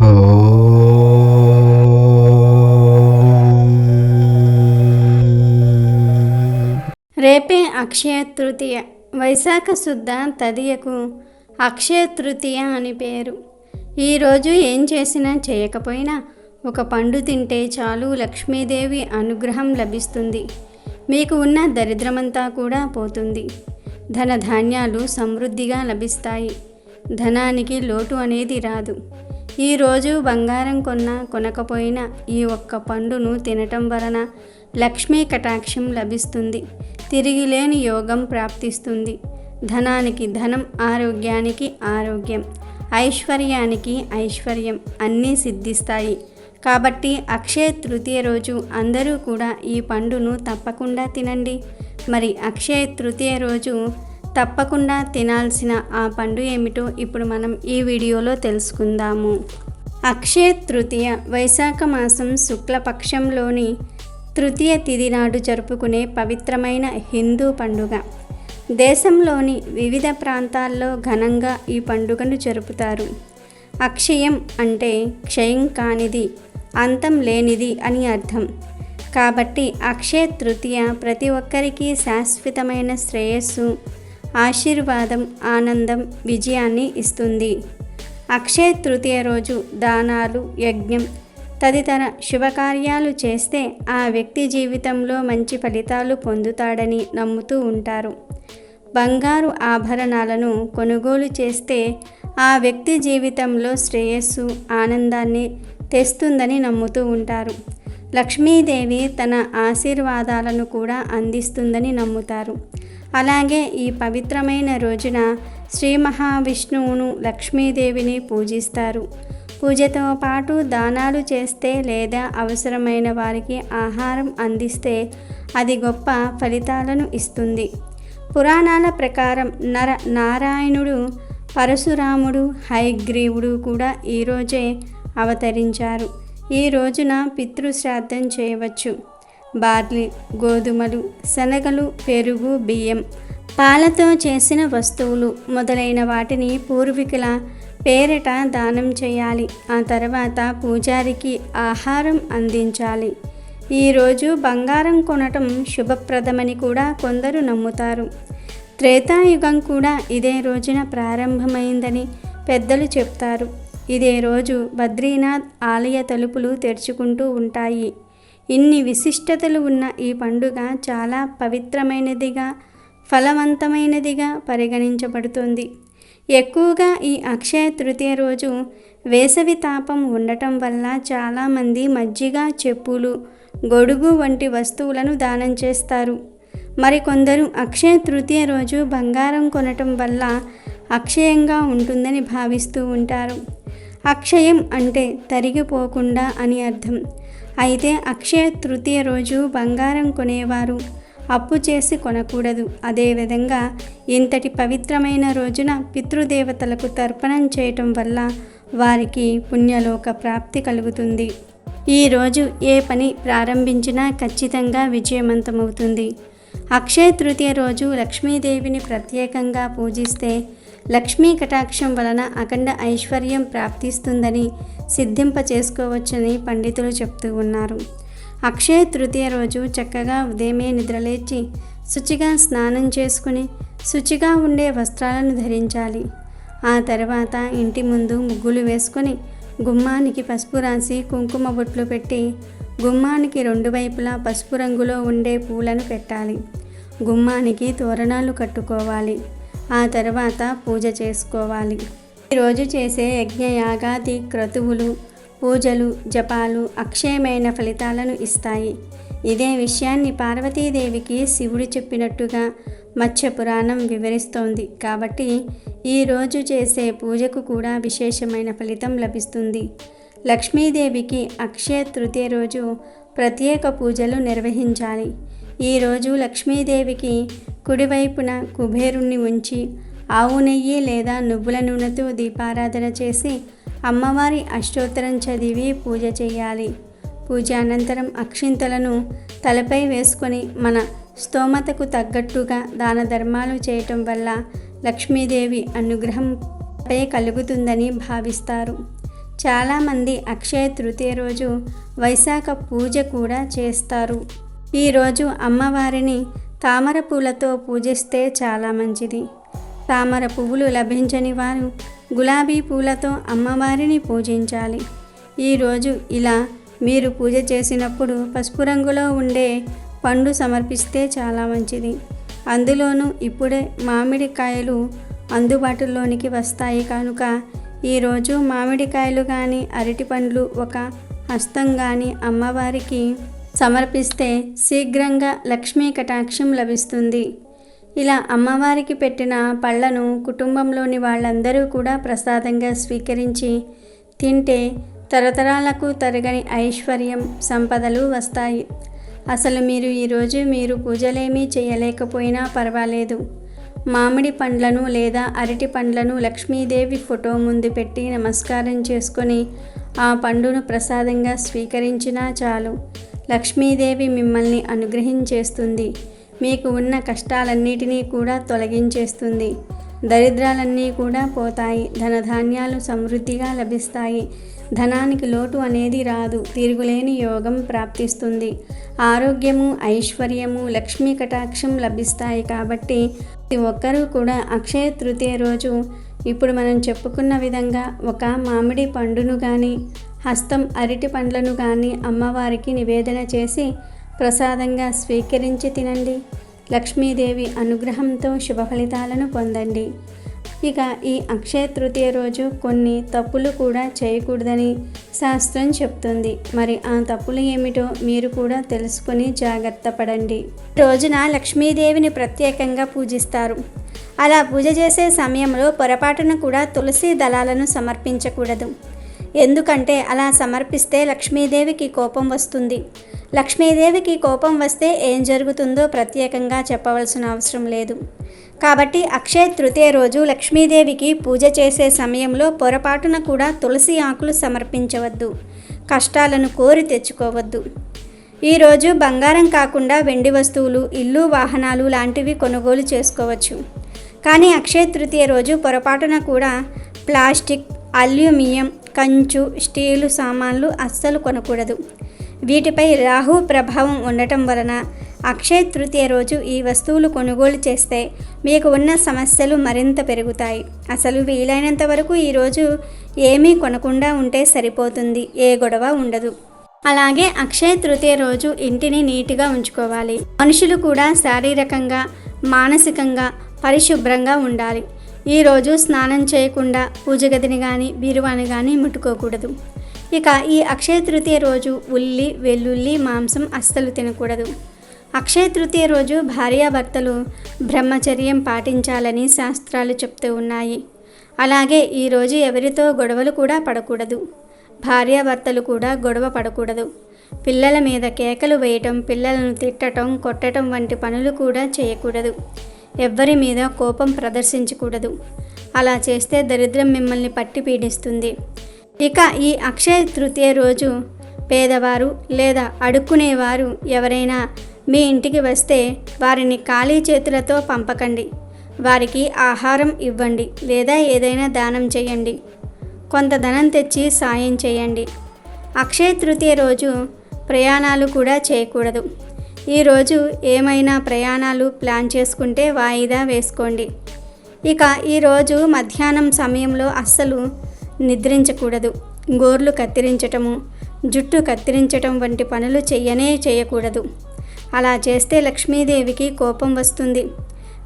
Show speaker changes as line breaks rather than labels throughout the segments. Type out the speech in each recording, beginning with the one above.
రేపే అక్షయ తృతీయ. వైశాఖ శుద్ధ తదియకు అక్షయ తృతీయ అని పేరు. ఈరోజు ఏం చేసినా చేయకపోయినా ఒక పండు తింటే చాలు లక్ష్మీదేవి అనుగ్రహం లభిస్తుంది. మీకు ఉన్న దరిద్రమంతా కూడా పోతుంది. ధన ధాన్యాలు సమృద్ధిగా లభిస్తాయి. ధనానికి లోటు అనేది రాదు. ఈరోజు బంగారం కొన్నా కొనకపోయినా ఈ ఒక్క పండును తినటం వలన లక్ష్మీ కటాక్షం లభిస్తుంది. తిరిగిలేని యోగం ప్రాప్తిస్తుంది. ధనానికి ధనం ఆరోగ్యానికి ఆరోగ్యం ఐశ్వర్యానికి ఐశ్వర్యం అన్నీ సిద్ధిస్తాయి. కాబట్టి అక్షయ తృతీయ రోజు అందరూ కూడా ఈ పండును తప్పకుండా తినండి. మరి అక్షయ తృతీయ రోజు తప్పకుండా తినాల్సిన ఆ పండు ఏమిటో ఇప్పుడు మనం ఈ వీడియోలో తెలుసుకుందాము. అక్షయ తృతీయ వైశాఖ మాసం శుక్లపక్షంలోని తృతీయ తిథి నాడు జరుపుకునే పవిత్రమైన హిందూ పండుగ. దేశంలోని వివిధ ప్రాంతాల్లో ఘనంగా ఈ పండుగను జరుపుతారు. అక్షయం అంటే క్షయం కానిది అంతం లేనిది అని అర్థం. కాబట్టి అక్షయ తృతీయ ప్రతి ఒక్కరికి శాశ్వతమైన శ్రేయస్సు ఆశీర్వాదం ఆనందం విజయాన్ని ఇస్తుంది. అక్షయ తృతీయ రోజు దానాలు యజ్ఞం తదితర శుభకార్యాలు చేస్తే ఆ వ్యక్తి జీవితంలో మంచి ఫలితాలు పొందుతాడని నమ్ముతూ ఉంటారు. బంగారు ఆభరణాలను కొనుగోలు చేస్తే ఆ వ్యక్తి జీవితంలో శ్రేయస్సు ఆనందాన్ని తెస్తుందని నమ్ముతూ ఉంటారు. లక్ష్మీదేవి తన ఆశీర్వాదాలను కూడా అందిస్తుందని నమ్ముతారు. అలాగే ఈ పవిత్రమైన రోజున శ్రీ మహావిష్ణువును లక్ష్మీదేవిని పూజిస్తారు. పూజతో పాటు దానాలు చేస్తే లేదా అవసరమైన వారికి ఆహారం అందిస్తే అది గొప్ప ఫలితాలను ఇస్తుంది. పురాణాల ప్రకారం నర నారాయణుడు పరశురాముడు హైగ్రీవుడు కూడా ఈరోజే అవతరించారు. ఈ రోజున పితృశ్రాద్ధం చేయవచ్చు. బార్లీ గోధుమలు శనగలు పెరుగు బియ్యం. పాలతో చేసిన వస్తువులు మొదలైన వాటిని పూర్వీకుల పేరిట దానం చేయాలి. ఆ తర్వాత పూజారికి ఆహారం అందించాలి. ఈరోజు బంగారం కొనటం శుభప్రదమని కూడా కొందరు నమ్ముతారు. త్రేతాయుగం కూడా ఇదే రోజున ప్రారంభమైందని పెద్దలు చెప్తారు. ఇదే రోజు బద్రీనాథ్ ఆలయ తలుపులు తెరుచుకుంటూ ఉంటాయి. ఇన్ని విశిష్టతలు ఉన్న ఈ పండుగ చాలా పవిత్రమైనదిగా ఫలవంతమైనదిగా పరిగణించబడుతుంది. ఎక్కువగా ఈ అక్షయ తృతీయ రోజు వేసవి తాపం ఉండటం వల్ల చాలామంది మజ్జిగ చెప్పులు గొడుగు వంటి వస్తువులను దానం చేస్తారు. మరికొందరు అక్షయ తృతీయ రోజు బంగారం కొనటం వల్ల అక్షయంగా ఉంటుందని భావిస్తూ ఉంటారు. అక్షయం అంటే తరిగిపోకుండా అని అర్థం. అయితే అక్షయ తృతీయ రోజు బంగారం కొనేవారు. అప్పు చేసి కొనకూడదు. అదేవిధంగా ఇంతటి పవిత్రమైన రోజున పితృదేవతలకు తర్పణం చేయటం వల్ల వారికి పుణ్యలోక ప్రాప్తి కలుగుతుంది. ఈరోజు ఏ పని ప్రారంభించినా ఖచ్చితంగా విజయవంతమవుతుంది. అక్షయ తృతీయ రోజు లక్ష్మీదేవిని ప్రత్యేకంగా పూజిస్తే లక్ష్మీ కటాక్షం వలన అఖండ ఐశ్వర్యం ప్రాప్తిస్తుందని సిద్ధింప చేసుకోవచ్చని పండితులు చెప్తూ ఉన్నారు. అక్షయ తృతీయ రోజు చక్కగా ఉదయమే నిద్రలేచి శుచిగా స్నానం చేసుకుని శుచిగా ఉండే వస్త్రాలను ధరించాలి. ఆ తర్వాత ఇంటి ముందు ముగ్గులు వేసుకొని గుమ్మానికి పసుపు రాసి కుంకుమ బొట్లు పెట్టి గుమ్మానికి రెండు వైపులా పసుపు రంగులో ఉండే పూలను పెట్టాలి. గుమ్మానికి తోరణాలు కట్టుకోవాలి. ఆ తర్వాత పూజ చేసుకోవాలి. ఈరోజు చేసే యజ్ఞయాగాది క్రతువులు పూజలు జపాలు అక్షయమైన ఫలితాలను ఇస్తాయి. ఇదే విషయాన్ని పార్వతీదేవికి శివుడు చెప్పినట్టుగా మత్స్య పురాణం వివరిస్తోంది. కాబట్టి ఈరోజు చేసే పూజకు కూడా విశేషమైన ఫలితం లభిస్తుంది. లక్ష్మీదేవికి అక్షయ తృతీయ రోజు ప్రత్యేక పూజలు నిర్వహించాలి. ఈరోజు లక్ష్మీదేవికి కుడివైపున కుబేరుణ్ణి ఉంచి ఆవు నెయ్యి లేదా నువ్వుల నూనెతో దీపారాధన చేసి అమ్మవారి అష్టోత్తరం చదివి పూజ చేయాలి. పూజ అనంతరం అక్షింతలను తలపై వేసుకొని మన స్తోమతకు తగ్గట్టుగా దాన ధర్మాలు చేయటం వల్ల లక్ష్మీదేవి అనుగ్రహంపై కలుగుతుందని భావిస్తారు. చాలామంది అక్షయ తృతీయ రోజు వైశాఖ పూజ కూడా చేస్తారు. ఈరోజు అమ్మవారిని తామర పూలతో పూజిస్తే చాలా మంచిది. తామర పువ్వులు లభించని వారు గులాబీ పూలతో అమ్మవారిని పూజించాలి. ఈరోజు ఇలా మీరు పూజ చేసినప్పుడు పసుపు రంగులో ఉండే పండు సమర్పిస్తే చాలా మంచిది. అందులోనూ ఇప్పుడే మామిడికాయలు అందుబాటులోనికి వస్తాయి కనుక ఈరోజు మామిడికాయలు కానీ అరటి పండ్లు ఒక హస్తం కానీ అమ్మవారికి సమర్పిస్తే శీఘ్రంగా లక్ష్మీ కటాక్షం లభిస్తుంది. ఇలా అమ్మవారికి పెట్టిన పళ్ళను కుటుంబంలోని వాళ్ళందరూ కూడా ప్రసాదంగా స్వీకరించి తింటే తరతరాలకు తరగని ఐశ్వర్యం సంపదలు వస్తాయి. అసలు మీరు ఈరోజు మీరు పూజలేమీ చేయలేకపోయినా పర్వాలేదు. మామిడి పండ్లను లేదా అరటి పండ్లను లక్ష్మీదేవి ఫోటో ముందు పెట్టి నమస్కారం చేసుకొని ఆ పండును ప్రసాదంగా స్వీకరించినా చాలు. లక్ష్మీదేవి మిమ్మల్ని అనుగ్రహించేస్తుంది. మీకు ఉన్న కష్టాలన్నిటినీ కూడా తొలగించేస్తుంది. దరిద్రాలన్నీ కూడా పోతాయి. ధనధాన్యాలు సమృద్ధిగా లభిస్తాయి. ధనానికి లోటు అనేది రాదు. తిరుగులేని యోగం ప్రాప్తిస్తుంది. ఆరోగ్యము ఐశ్వర్యము లక్ష్మీ కటాక్షం లభిస్తాయి కాబట్టి ప్రతి ఒక్కరూ కూడా అక్షయ తృతీయ రోజు ఇప్పుడు మనం చెప్పుకున్న విధంగా ఒక మామిడి పండును కానీ హస్తం అరటి పండ్లను కానీ అమ్మవారికి నివేదన చేసి ప్రసాదంగా స్వీకరించి తినండి. లక్ష్మీదేవి అనుగ్రహంతో శుభ ఫలితాలను పొందండి. ఇక ఈ అక్షయ తృతీయ రోజు కొన్ని తప్పులు కూడా చేయకూడదని శాస్త్రం చెప్తుంది. మరి ఆ తప్పులు ఏమిటో మీరు కూడా తెలుసుకొని జాగ్రత్త పడండి. రోజున లక్ష్మీదేవిని ప్రత్యేకంగా పూజిస్తారు. అలా పూజ చేసే సమయంలో పొరపాటున కూడా తులసి దళాలను సమర్పించకూడదు. ఎందుకంటే అలా సమర్పిస్తే లక్ష్మీదేవికి కోపం వస్తుంది. లక్ష్మీదేవికి కోపం వస్తే ఏం జరుగుతుందో ప్రత్యేకంగా చెప్పవలసిన అవసరం లేదు. కాబట్టి అక్షయ తృతీయ రోజు లక్ష్మీదేవికి పూజ చేసే సమయంలో పొరపాటున కూడా తులసి ఆకులు సమర్పించవద్దు. కష్టాలను కోరి తెచ్చుకోవద్దు. ఈరోజు బంగారం కాకుండా వెండి వస్తువులు ఇల్లు వాహనాలు లాంటివి కొనుగోలు చేసుకోవచ్చు. కానీ అక్షయ తృతీయ రోజు పొరపాటున కూడా ప్లాస్టిక్ అల్యూమినియం కంచు స్టీలు సామాన్లు అస్సలు కొనకూడదు. వీటిపై రాహు ప్రభావం ఉండటం వలన అక్షయ తృతీయ రోజు ఈ వస్తువులు కొనుగోలు చేస్తే మీకు ఉన్న సమస్యలు మరింత పెరుగుతాయి. అసలు వీలైనంత వరకు ఈరోజు ఏమీ కొనకుండా ఉంటే సరిపోతుంది ఏ గొడవ ఉండదు. అలాగే అక్షయ తృతీయ రోజు ఇంటిని నీట్గా ఉంచుకోవాలి. మనుషులు కూడా శారీరకంగా మానసికంగా పరిశుభ్రంగా ఉండాలి. ఈరోజు స్నానం చేయకుండా పూజ గదిని కానీ బీరువాని కానీ ముట్టుకోకూడదు. ఇక ఈ అక్షయ తృతీయ రోజు ఉల్లి వెల్లుల్లి మాంసం అస్సలు తినకూడదు. అక్షయ తృతీయ రోజు భార్యాభర్తలు బ్రహ్మచర్యం పాటించాలని శాస్త్రాలు చెప్తూ ఉన్నాయి. అలాగే ఈరోజు ఎవరితో గొడవలు కూడా పడకూడదు. భార్యాభర్తలు కూడా గొడవ పడకూడదు. పిల్లల మీద కేకలు వేయటం పిల్లలను తిట్టడం కొట్టడం వంటి పనులు కూడా చేయకూడదు. ఎవ్వరి మీద కోపం ప్రదర్శించకూడదు. అలా చేస్తే దరిద్రం మిమ్మల్ని పట్టి పీడిస్తుంది. ఇక ఈ అక్షయ తృతీయ రోజు పేదవారు లేదా అడుక్కునేవారు ఎవరైనా మీ ఇంటికి వస్తే వారిని ఖాళీ చేతులతో పంపకండి. వారికి ఆహారం ఇవ్వండి లేదా ఏదైనా దానం చేయండి. కొంత ధనం తెచ్చి సాయం చేయండి. అక్షయ తృతీయ రోజు ప్రయాణాలు కూడా చేయకూడదు. ఈరోజు ఏమైనా ప్రయాణాలు ప్లాన్ చేసుకుంటే వాయిదా వేసుకోండి. ఇక ఈరోజు మధ్యాహ్నం సమయంలో అస్సలు నిద్రించకూడదు. గోర్లు కత్తిరించటము జుట్టు కత్తిరించటం వంటి పనులు చెయ్యనే చేయకూడదు అలా చేస్తే లక్ష్మీదేవికి కోపం వస్తుంది.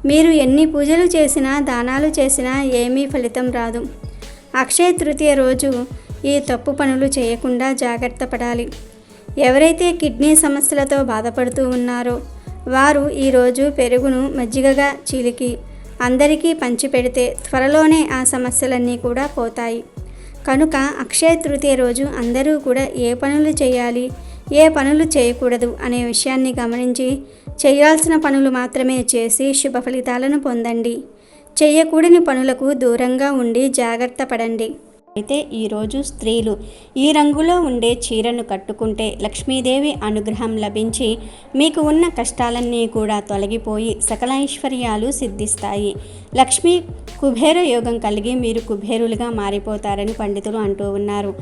మీరు ఎన్ని పూజలు చేసినా దానాలు చేసినా ఏమీ ఫలితం రాదు. అక్షయ తృతీయ రోజు ఈ తప్పు పనులు చేయకుండా జాగ్రత్త పడాలి. ఎవరైతే కిడ్నీ సమస్యలతో బాధపడుతూ ఉన్నారో వారు ఈరోజు పెరుగును మజ్జిగగా చిలికి అందరికీ పంచిపెడితే త్వరలోనే ఆ సమస్యలన్నీ కూడా పోతాయి. కనుక అక్షయ తృతీయ రోజు అందరూ కూడా ఏ పనులు చేయాలి ఏ పనులు చేయకూడదు అనే విషయాన్ని గమనించి చేయాల్సిన పనులు మాత్రమే చేసి శుభ ఫలితాలను పొందండి. చేయకూడని పనులకు దూరంగా ఉండి జాగ్రత్త పడండి. అయితే ఈరోజు స్త్రీలు ఈ రంగులో ఉండే చీరను కట్టుకుంటే లక్ష్మీదేవి అనుగ్రహం లభించి మీకు ఉన్న కష్టాలన్నీ కూడా తొలగిపోయి సకల ఐశ్వర్యాలు సిద్ధిస్తాయి. లక్ష్మీ కుబేర యోగం కలిగి మీరు కుబేరులుగా మారిపోతారని పండితులు అంటూ ఉన్నారు.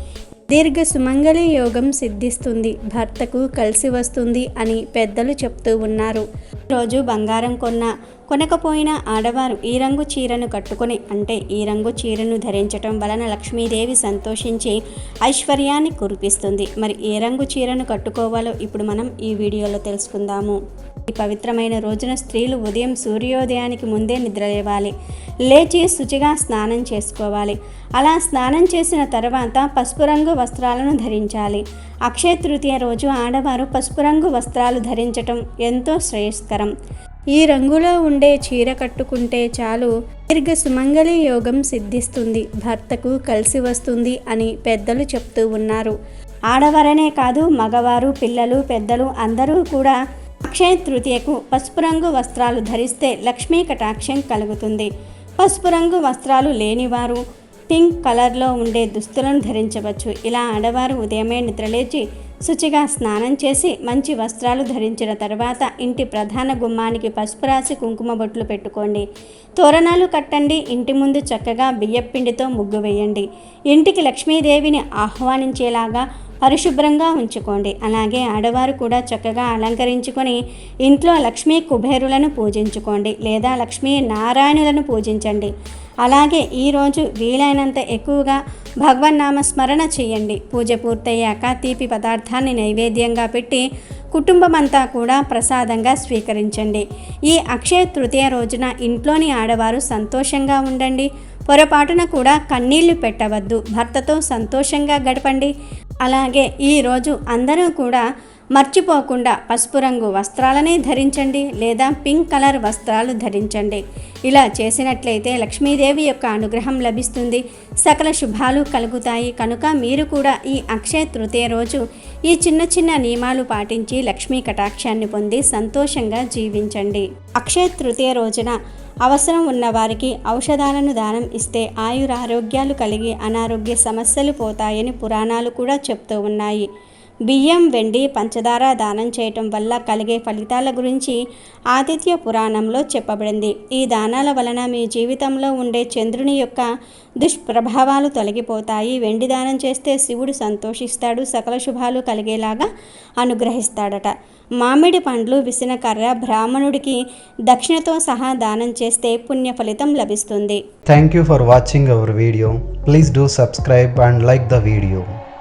దీర్ఘ సుమంగళి యోగం సిద్ధిస్తుంది భర్తకు కలిసి వస్తుంది అని పెద్దలు చెప్తూ ఉన్నారు. రోజు బంగారం కొన్న కొనకపోయిన ఆడవారు ఈ రంగు చీరను కట్టుకొని అంటే ఈ రంగు చీరను ధరించటం వలన లక్ష్మీదేవి సంతోషించి ఐశ్వర్యాన్ని కురిపిస్తుంది. మరి ఏ రంగు చీరను కట్టుకోవాలో ఇప్పుడు మనం ఈ వీడియోలో తెలుసుకుందాము. ఈ పవిత్రమైన రోజున స్త్రీలు ఉదయం సూర్యోదయానికి ముందే నిద్రలేవాలి. లేచి శుచిగా స్నానం చేసుకోవాలి. అలా స్నానం చేసిన తర్వాత పసుపు రంగు వస్త్రాలను ధరించాలి. అక్షయ తృతీయ రోజు ఆడవారు పసుపు రంగు వస్త్రాలు ధరించటం ఎంతో శ్రేయస్కరం. ఈ రంగులో ఉండే చీర కట్టుకుంటే చాలు దీర్ఘ సుమంగళి యోగం సిద్ధిస్తుంది. భర్తకు కలిసి వస్తుంది అని పెద్దలు చెప్తూ ఉన్నారు. ఆడవారనే కాదు మగవారు పిల్లలు పెద్దలు అందరూ కూడా అక్షయ తృతీయకు పసుపు రంగు వస్త్రాలు ధరిస్తే లక్ష్మీ కటాక్షం కలుగుతుంది. పసుపు రంగు వస్త్రాలు లేనివారు పింక్ కలర్లో ఉండే దుస్తులను ధరించవచ్చు. ఇలా ఆడవారు ఉదయమే నిద్రలేచి శుచిగా స్నానం చేసి మంచి వస్త్రాలు ధరించిన తర్వాత ఇంటి ప్రధాన గుమ్మానికి పసుపు రాసి కుంకుమ బొట్లు పెట్టుకోండి. తోరణాలు కట్టండి. ఇంటి ముందు చక్కగా బియ్యపిండితో ముగ్గు వేయండి. ఇంటికి లక్ష్మీదేవిని ఆహ్వానించేలాగా పరిశుభ్రంగా ఉంచుకోండి. అలాగే ఆడవారు కూడా చక్కగా అలంకరించుకొని ఇంట్లో లక్ష్మీ కుబేరులను పూజించుకోండి లేదా లక్ష్మీ నారాయణులను పూజించండి. అలాగే ఈరోజు వీలైనంత ఎక్కువగా భగవన్నామ స్మరణ చేయండి. పూజ పూర్తయ్యాక తీపి పదార్థాన్ని నైవేద్యంగా పెట్టి కుటుంబమంతా కూడా ప్రసాదంగా స్వీకరించండి. ఈ అక్షయ తృతీయ రోజున ఇంట్లోని ఆడవారు సంతోషంగా ఉండండి. పొరపాటున కూడా కన్నీళ్ళు పెట్టవద్దు. భర్తతో సంతోషంగా గడపండి. అలాగే ఈరోజు అందరూ కూడా మర్చిపోకుండా పసుపు రంగు వస్త్రాలనే ధరించండి లేదా పింక్ కలర్ వస్త్రాలు ధరించండి. ఇలా చేసినట్లయితే లక్ష్మీదేవి యొక్క అనుగ్రహం లభిస్తుంది. సకల శుభాలు కలుగుతాయి. కనుక మీరు కూడా ఈ అక్షయ తృతీయ రోజు ఈ చిన్న చిన్న నియమాలు పాటించి లక్ష్మీ కటాక్షాన్ని పొంది సంతోషంగా జీవించండి. అక్షయ తృతీయ రోజున అవసరం ఉన్న వారికి ఔషధాలను దానం ఇస్తే ఆయురారోగ్యాలు కలిగి అనారోగ్య సమస్యలు పోతాయని పురాణాలు కూడా చెప్తూ ఉన్నాయి. బియ్యం వెండి పంచదార దానం చేయటం వల్ల కలిగే ఫలితాల గురించి ఆదిత్య పురాణంలో చెప్పబడింది. ఈ దానాల వలన మీ జీవితంలో ఉండే చంద్రుని యొక్క దుష్ప్రభావాలు తొలగిపోతాయి. వెండి దానం చేస్తే శివుడు సంతోషిస్తాడు సకల శుభాలు కలిగేలాగా అనుగ్రహిస్తాడట. మామిడి పండ్లు విసిన కర్ర బ్రాహ్మణుడికి దక్షిణతో సహా దానం చేస్తే పుణ్య ఫలితం లభిస్తుంది.
Thank you for watching our video please do subscribe and like the video